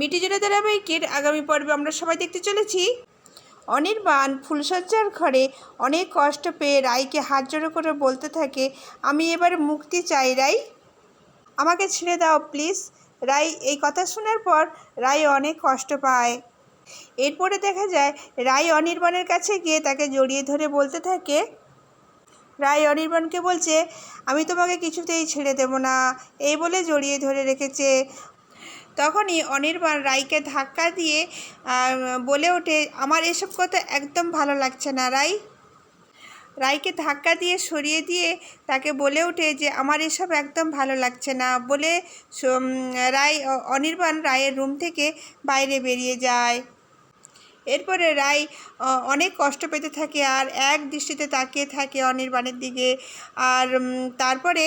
মিটিজোড়া ধারাবাহিকের আগামী পর্বে আমরা সবাই দেখতে চলেছি। অনির্বাণ ফুলসজ্জার ঘরে অনেক কষ্ট পেয়ে রাইকে হাত জোড়ো করে বলতে থাকে, আমি এবার মুক্তি চাই রাই আমাকে ছেড়ে দাও, প্লিজ। রাই এই কথা শোনার পর রাই অনেক কষ্ট পায়। এরপরে দেখা যায় রাই অনির্বাণের কাছে গিয়ে তাকে জড়িয়ে ধরে বলতে থাকে, রায় অনির্বাণকে বলছে, আমি তোমাকে কিছুতেই ছেড়ে দেব না। এই বলে জড়িয়ে ধরে রেখেছে তখনই অনির্বাণ রাইকে ধাক্কা দিয়ে বলে ওঠে আমার এসব কথা একদম ভালো লাগছে না রাই রাইকে ধাক্কা দিয়ে সরিয়ে দিয়ে তাকে বলে ওঠে যে আমার এসব একদম ভালো লাগছে না। বলে রায় অনির্বাণ রায়ের রুম থেকে বাইরে বেরিয়ে যায়। এরপরে আহ, অনেক কষ্ট পেতে থাকে আর এক দৃষ্টিতে তাকিয়ে থাকে অনির্বাণের দিকে। আর তারপরে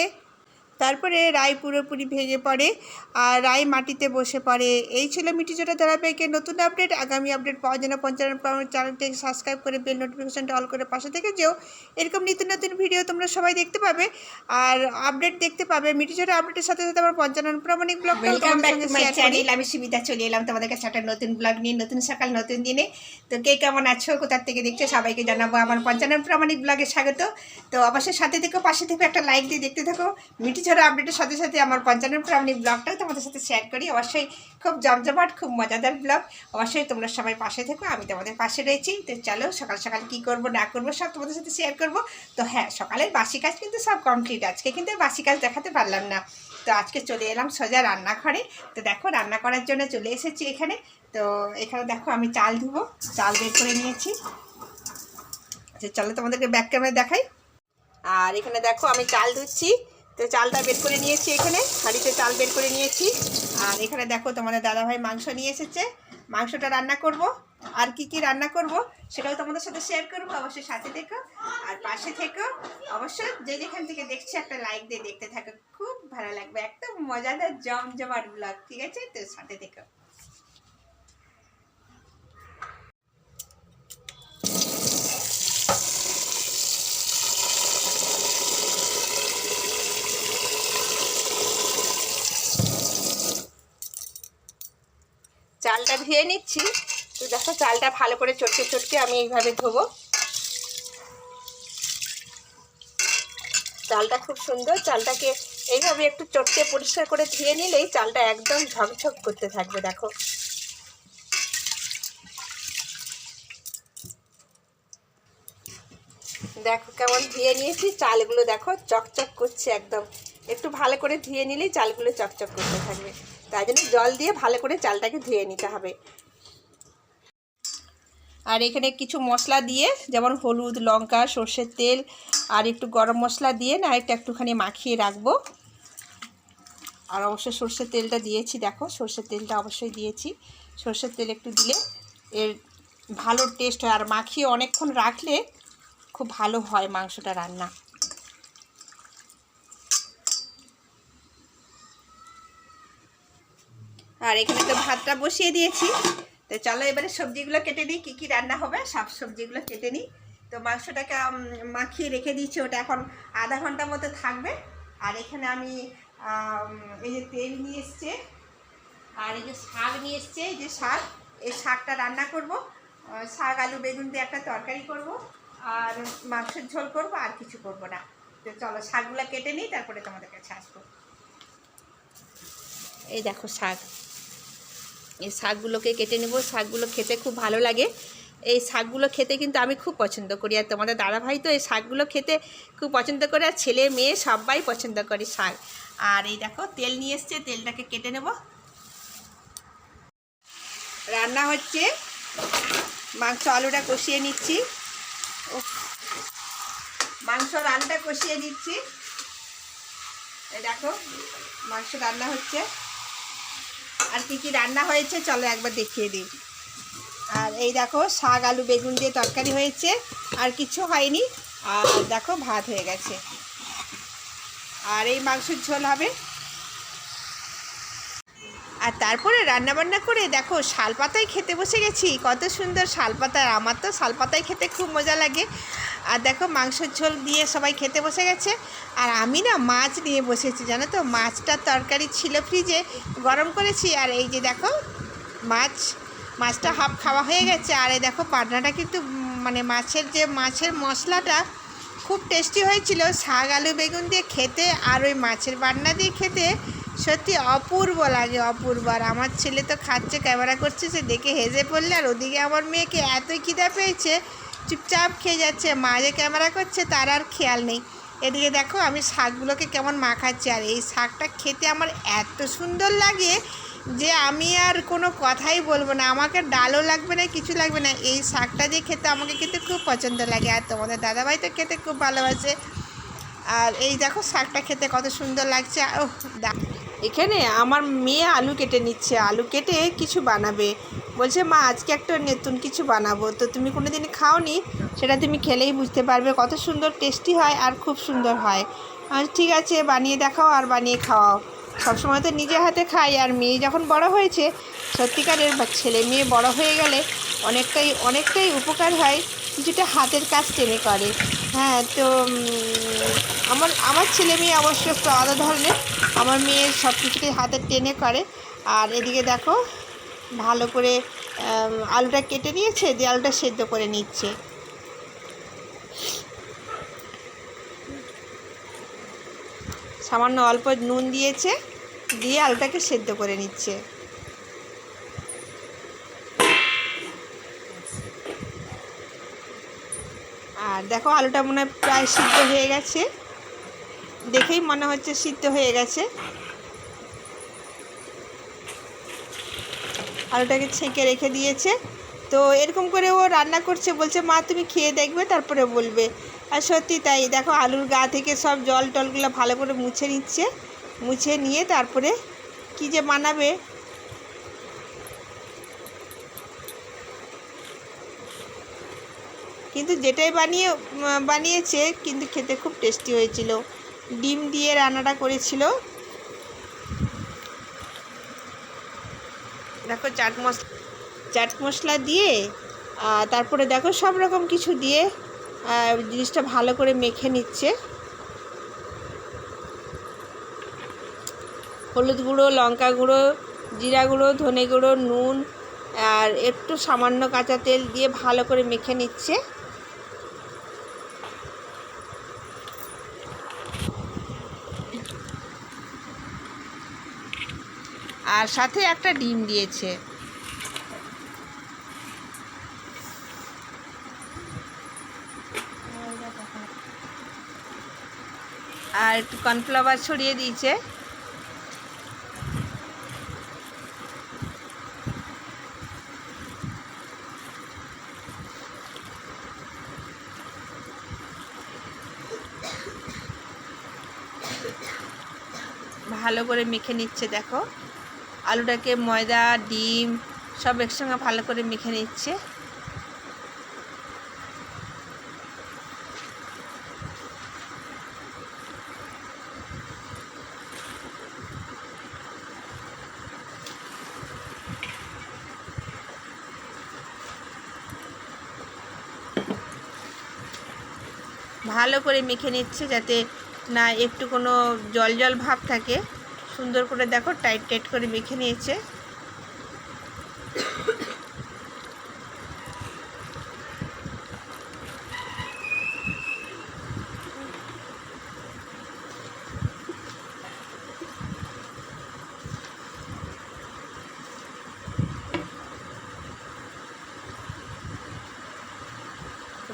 তারপরে রায় পুরোপুরি ভেঙে পড়ে আর রায় মাটিতে বসে পড়ে। এই ছিল মিটিজোটা ধারাবাহিকের নতুন আপডেট। আগামী আপডেট পাওয়ার জন্য পঞ্চান্ন চ্যানেলটিকে সাবস্ক্রাইব করে বেল নোটিফিকেশনটা অল করে পাশে থেকে যেও। এরকম নিত্য নতুন ভিডিও তোমরা সবাই দেখতে পাবে। আর আপডেট দেখতে পাবে মিটিজোটা আপডেটের সাথে সাথে আমার পঞ্চান্ন প্রামাণিক ব্লগ। চ্যানেল আমি সুবিধা চলে এলাম তোমাদের কাছে একটা নতুন ব্লগ নিয়ে নতুন সকাল নতুন দিনে। তো কে কেমন আছো কোথার থেকে দেখছ সবাইকে জানাব। আমার পঞ্চান্ন প্রামাণিক ব্লগে স্বাগত। তো অবশ্যই সাথে থেকো পাশে থেকে একটা লাইক দিয়ে দেখতে থাকো। মিটি ছড়া আপডেটের সাথে সাথে আমার পঞ্চান্ন প্রামাণিক ব্লগটাও তোমাদের সাথে শেয়ার করি। অবশ্যই খুব জমজমাট, খুব মজাদার ব্লগ অবশ্যই তোমরা সবাই পাশে থেকো, আমি তোমাদের পাশে রয়েছি। তো চলো, সকাল সকাল কি করব, না করব, সব তোমাদের সাথে শেয়ার করব। তো হ্যাঁ সকালের বাসি কাজ কিন্তু সব কমপ্লিট আজকে কিন্তু বাসি কাজ দেখাতে পারলাম না। তো আজকে চলে এলাম সোজা রান্নাঘরে। তো দেখো, রান্না করার জন্য চলে এসেছি এখানে। তো এখানে দেখো, আমি চাল ধুবো, চাল বের করে নিয়েছি। আচ্ছা চলো তোমাদেরকে ব্যাক ক্যামেরা দেখাই। আর এখানে দেখো, আমি চাল ধুচ্ছি। তো চালটা বের করে নিয়েছি এখানে, হাঁড়িতে চাল বের করে নিয়েছি। আর এখানে দেখো তোমাদের দাদাভাই মাংস নিয়ে এসেছে। মাংসটা রান্না করব। আর কি কি রান্না করব সেটাও তোমাদের সাথে শেয়ার করব, অবশ্যই সাথে থেকো। আর পাশে থেকো। অবশ্যই যে যেখান থেকে দেখছি একটা লাইক দিয়ে দেখতে থাকো। খুব ভালো লাগবে, একদম মজাদার জমজমাট ব্লগ ঠিক আছে? তো সাথে থেকো। চালটা ধুয়ে নিচ্ছি। তো দেখো, চালটা ভালো করে চটকে চটকে আমি এইভাবে ধোবো। চালটা খুব সুন্দর। চালটাকে এইভাবে একটু চটকে পরিষ্কার করে ধুয়ে নিলেই চালটা একদম ঝকঝক করতে থাকবে, দেখো। দেখো, কেমন ধুয়ে নিয়েছি। চালগুলো দেখো, চকচক করছে একদম। একটু ভালো করে ধুয়ে নিলেই চালগুলো চকচক করতে থাকবে। তাই জন্য জল দিয়ে ভালো করে চালটাকে ধুয়ে নিতে হবে। আর এখানে কিছু মশলা দিয়ে, যেমন হলুদ, লঙ্কা, সর্ষের তেল, আর একটু গরম মশলা দিয়ে না একটা একটুখানি মাখিয়ে রাখব। আর অবশ্যই সর্ষের তেলটা দিয়েছি, দেখো সর্ষের তেলটা অবশ্যই দিয়েছি। সর্ষের তেল একটু দিলে এর ভালো টেস্ট হয়। আর মাখিয়ে অনেকক্ষণ রাখলে খুব ভালো হয় মাংসটা রান্না। আর এখানে তো ভাতটা বসিয়ে দিয়েছি। তো চলো এবারে সবজিগুলো কেটে নিই কী কী রান্না হবে, সব সবজিগুলো কেটে নিই। তো মাংসটাকে মাখিয়ে রেখে দিয়েছি, ওটা এখন আধা ঘণ্টার মতো থাকবে। আর এখানে আমি এই যে তেল নিয়ে এসছে, আর এই যে শাক নিয়ে এসছে, এই যে শাক, এই শাকটা রান্না করব। শাক, আলু, বেগুন দিয়ে একটা তরকারি করব, আর মাংসের ঝোল করব, আর কিছু করব না। তো চলো শাকগুলো কেটে নিই, তারপরে তোমাদের কাছে আসব। এই দেখো শাক। এই শাকগুলোকে কেটে নেব। শাকগুলো খেতে খুব ভালো লাগে। এই শাকগুলো খেতে কিন্তু আমি খুব পছন্দ করি। আর তোমাদের দাদাভাই তো এই শাকগুলো খেতে খুব পছন্দ করে। আর ছেলে মেয়ে সবাই পছন্দ করে শাক। আর এই দেখো, তেল নিয়ে এসছে। তেলটাকে কেটে নেব। রান্না হচ্ছে। মাংস আলুটা কষিয়ে নিচ্ছি। মাংস রানটা কষিয়ে দিচ্ছি। এই দেখো, মাংস রান্না হচ্ছে। আর কি কি রান্না হয়েছে, চলো একবার দেখিয়ে দিই। আর এই দেখো, শাক, আলু, বেগুন দিয়ে তরকারি হয়েছে, আর কিছু হয়নি। আর দেখো, ভাত হয়ে গেছে। আর এই মাংসের ঝোল হবে। আর তারপরে রান্না বান্না করে, দেখো, শালপাতায় খেতে বসে গেছি। কত সুন্দর শালপাতা, আর আমার তো শালপাতায় খেতে খুব মজা লাগে। আর দেখো মাংসের ঝোল দিয়ে সবাই খেতে বসে গেছে। আর আমি না মাছ নিয়ে বসেছি, জানো তো? মাছটার তরকারি ছিল ফ্রিজে, গরম করেছি। আর এই যে দেখো মাছ, মাছটা হাফ খাওয়া হয়ে গেছে। আর এই দেখো পাটনাটা কিন্তু মানে মাছের যে, মাছের মশলাটা খুব টেস্টি হয়েছিল। শাক, আলু, বেগুন দিয়ে খেতে আর ওই মাছের বান্না দিয়ে খেতে সত্যি অপূর্ব লাগে, অপূর্ব। আর আমার ছেলে তো খাচ্ছে, ক্যামেরা করছে, সে দেখে হেজে পড়লে। আর ওদিকে আমার মেয়েকে এতই খিদা পেয়েছে চুপচাপ খেয়ে যাচ্ছে, মা যে ক্যামেরা করছে তার আর খেয়াল নেই। এদিকে দেখো আমি শাকগুলোকে কেমন মাখাচ্ছি, আর এই শাকটা খেতে আমার এত সুন্দর লাগে যে আমি আর কোনো কথাই বলব না। আমাকে ডালও লাগবে না, কিছু লাগবে না। এই শাকটা দিয়ে খেতে আমাকে খেতে খুব পছন্দ লাগে, আর তোমাদের দাদাভাই তো খেতে খুব ভালোবাসে। আর এই দেখো শাকটা খেতে কত সুন্দর লাগছে ও এখানে আমার মেয়ে আলু কেটে নিচ্ছে। আলু কেটে কিছু বানাবে। বলছে, মা, আজকে একটা নতুন কিছু বানাবো। তো তুমি কোনো দিন খাওনি? সেটা তুমি খেলেই বুঝতে পারবে। কত সুন্দর টেস্টি হয় আর খুব সুন্দর হয়। আর ঠিক আছে, বানিয়ে দেখাও আর বানিয়ে খাওয়াও। সবসময় তো নিজে হাতে খাই আর মেয়ে যখন বড় হয়েছে, সত্যিকারের ছেলে মেয়ে বড় হয়ে গেলে অনেকটাই অনেকটাই উপকার হয় কিছুটা হাতের কাজ টেনে করে। হ্যাঁ তো আমার আমার ছেলে মেয়ে অবশ্য একটু আলাদা ধরনের। আমার মেয়ে সব কিছুতেই হাতের টেনে করে। আর এদিকে দেখো ভালো করে আলুটা কেটে নিয়েছে, দিয়ে আলুটা সেদ্ধ করে নিচ্ছে। সামান্য অল্প নুন দিয়েছে, দিয়ে আলুটাকে সেদ্ধ করে নিচ্ছে। আর দেখো, আলুটা মনে হয় প্রায় সিদ্ধ হয়ে গেছে। দেখেই মনে হচ্ছে সিদ্ধ হয়ে গেছে। আলুটাকে ছেঁকে রেখে দিয়েছে। তো এরকম করে ও রান্না করছে, বলছে, মা, তুমি খেয়ে দেখবে, তারপরে বলবে। আর সত্যি তাই, দেখো, আলুর গা থেকে সব জল টলগুলো ভালো করে মুছে নিচ্ছে। মুছে নিয়ে তারপরে কি যে বানাবে? কিন্তু যেটাই বানিয়ে বানিয়েছে, কিন্তু খেতে খুব টেস্টি হয়েছিল। ডিম দিয়ে রান্নাটা করেছিল। দেখো চাট মশলা চাট মশলা দিয়ে তারপরে দেখো সব রকম কিছু দিয়ে জিনিসটা ভালো করে মেখে নিচ্ছে। হলুদ গুঁড়ো, লঙ্কা গুঁড়ো, জিরা গুঁড়ো, ধনে গুঁড়ো, নুন, আর একটু সামান্য কাঁচা তেল দিয়ে ভালো করে মেখে নিচ্ছে। আর সাথে একটা ডিম দিয়েছে। আর একটু কর্নফ্লাওয়ার ছড়িয়ে দিয়েছে। ভালো করে মেখে নিচ্ছে, দেখো। আলুটাকে ময়দা, ডিম সব একসঙ্গে ভালো করে মেখে নিচ্ছে। ভালো করে মেখে নিচ্ছে যাতে না একটু কোনো জল জল ভাব থাকে। সুন্দর করে দেখো টাইট টাইট করে মেখে নিয়েছে।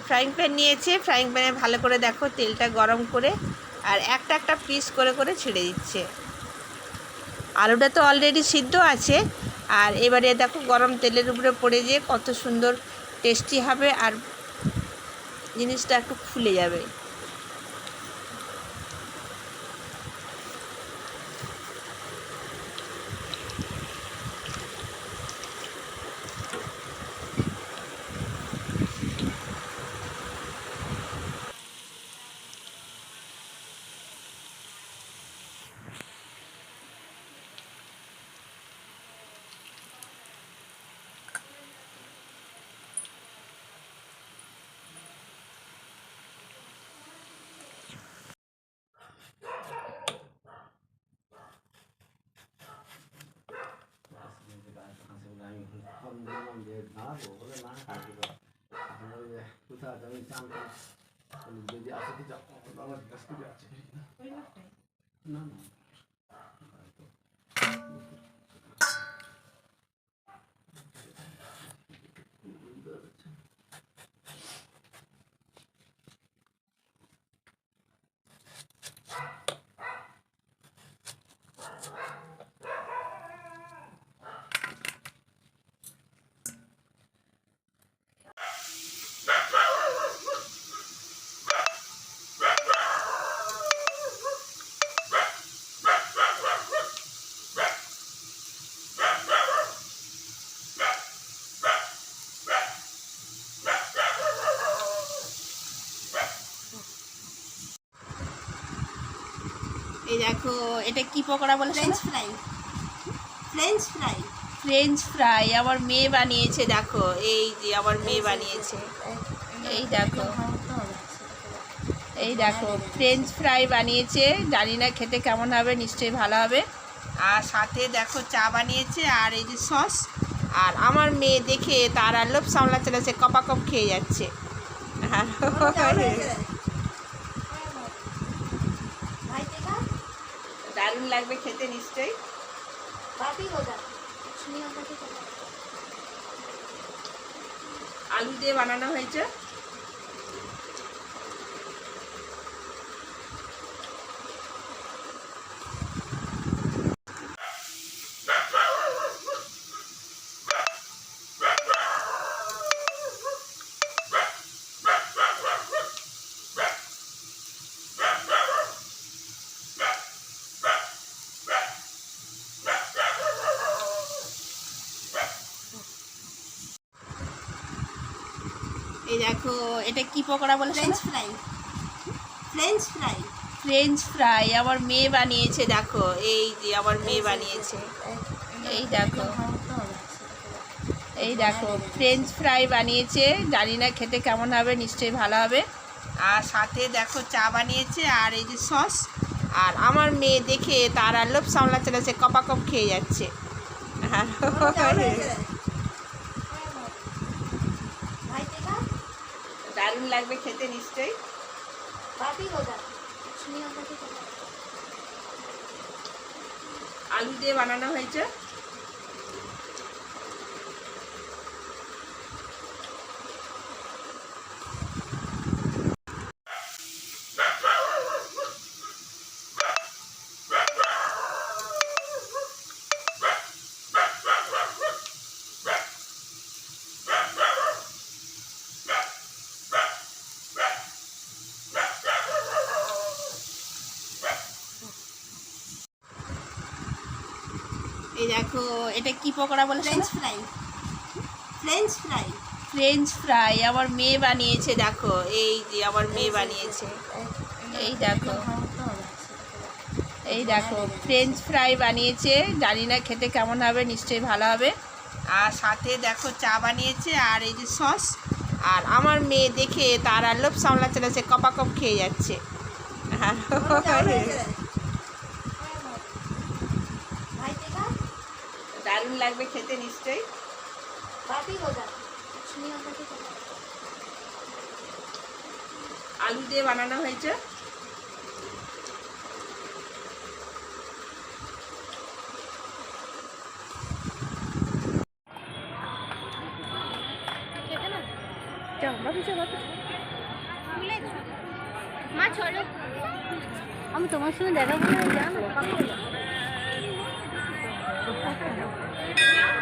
ফ্রাইং প্যান নিয়েছে ফ্রাইং প্যানে ভালো করে দেখো তেলটা গরম করে, আর একটা একটা পিস করে করে ছেড়ে দিচ্ছে। আলুটা তো অলরেডি সিদ্ধ আছে। আর এবারে দেখো গরম তেলের উপরে পড়ে যেয়ে কত সুন্দর টেস্টি হবে আর জিনিসটা একটু খুলে যাবে। বললাম যে দাঁড়াবো বলে না কাজে আপনার ওই যে কোথাও আছে আমি জানতাম বলি, যদি আসে কি যাবো আমার জিজ্ঞাসা করে আছে না না এই দেখো এটা কি পকোড়া বলে French fry French fry French fry আমার মেয়ে বানিয়েছে দেখো। এই যে আমার মেয়ে বানিয়েছে। এই দেখো। এই দেখো ফ্রেঞ্চ ফ্রাই বানিয়েছে। জানি না খেতে কেমন হবে নিশ্চয়ই ভালো হবে। আর সাথে দেখো চা বানিয়েছে আর এই যে সস। আর আমার মেয়ে দেখে তার আর লোভ সামলা চলেছে কপাকপ খেয়ে যাচ্ছে। আর দারুণ লাগবে খেতে নিশ্চয়ই। আলু দিয়ে বানানো হয়েছে। দেখো এটা কি পকোড়া বলে French fry French fry French fry আমার মেয়ে বানিয়েছে দেখো। এই যে আমার মেয়ে বানিয়েছে। এই দেখো। এই দেখো ফ্রেঞ্চ ফ্রাই বানিয়েছে। জানি না খেতে কেমন হবে নিশ্চয়ই ভালো হবে। আর সাথে দেখো চা বানিয়েছে আর এই যে সস। আর আমার মেয়ে দেখে তার আর লোভ সামলাচ্ছে না কপাকপ খেয়ে যাচ্ছে। হ্যাঁ দারুণ লাগবে খেতে নিশ্চয়ই। আলু দিয়ে বানানো হয়েছে। দেখো এটা কি পকোড়া বলে French fry French fry French fry আমার মেয়ে বানিয়েছে দেখো। এই যে আমার মেয়ে বানিয়েছে। এই দেখো। এই দেখো ফ্রেঞ্চ ফ্রাই বানিয়েছে। জানি না খেতে কেমন হবে নিশ্চয়ই ভালো হবে। আর সাথে দেখো চা বানিয়েছে আর এই যে সস। আর আমার মেয়ে দেখে তার আর লোভ সামলাচ্ছে না কপাকপ খেয়ে যাচ্ছে। হ্যাঁ লাগবে খেতে নিশ্চয়ই। আলু দিয়ে বানানো হয়েছে। আমি তোমার সঙ্গে দেখা করে যাব। Thank you.